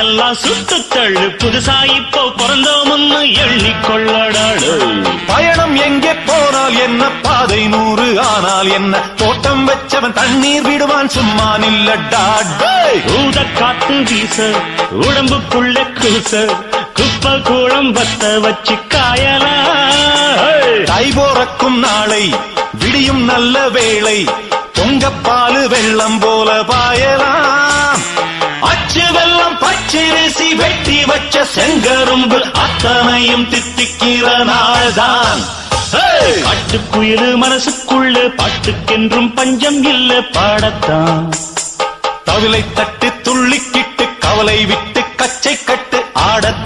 எல்லாம் சுத்து தள்ளு புதுசா இப்போ பிறந்தோம்னு எண்ணிக்கொள்ளடாடு பயணம் எங்கே போனால் என்ன? பாதை நூறு ஆனால் என்ன? தோட்டம் வச்சவன் தண்ணீர் விடுவான் சும்மா நில்லடா. ஊத காத்து வீச உடம்புக்குள்ள கூச குப்பல் கூளம் பத்த வச்சு காயல கைபோறக்கும் நாளை விடியும் நல்ல வேளை பொங்கப்பாலு வெள்ளம் போல பாயலாம். அச்சு வெள்ளம் பச்சரிசி வெட்டி வச்ச செங்கரும்பு அத்தனையும் தித்திக்கிற நாள்தான். ஹேய்! மனசுக்குள்ள பாட்டுக்கென்றும் பஞ்சம் இல்ல பாடத்தான். தவிலை தட்டு துள்ளிக்கிட்டு கவலை விட்டு கச்சை கட்டு ஆடத்தான்.